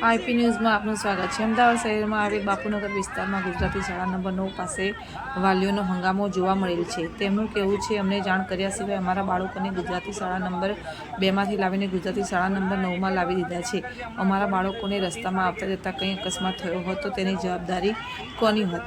IP ન્યૂઝમાં આપનું સ્વાગત છે. અમદાવાદ શહેરમાં આવેલ બાપુનગર વિસ્તારમાં ગુજરાતી શાળા નંબર નવ પાસે વાલીઓનો હંગામો જોવા મળેલ છે. તેમનું કહેવું છે, અમને જાણ કર્યા સિવાય અમારા બાળકોને ગુજરાતી શાળા નંબર બેમાંથી લાવીને ગુજરાતી શાળા નંબર નવમાં લાવી દીધા છે. અમારા બાળકોને રસ્તામાં આવતા જતાં કંઈ અકસ્માત થયો હતો તેની જવાબદારી કોની હોત?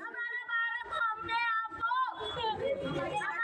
हमारे भारत हमने आपको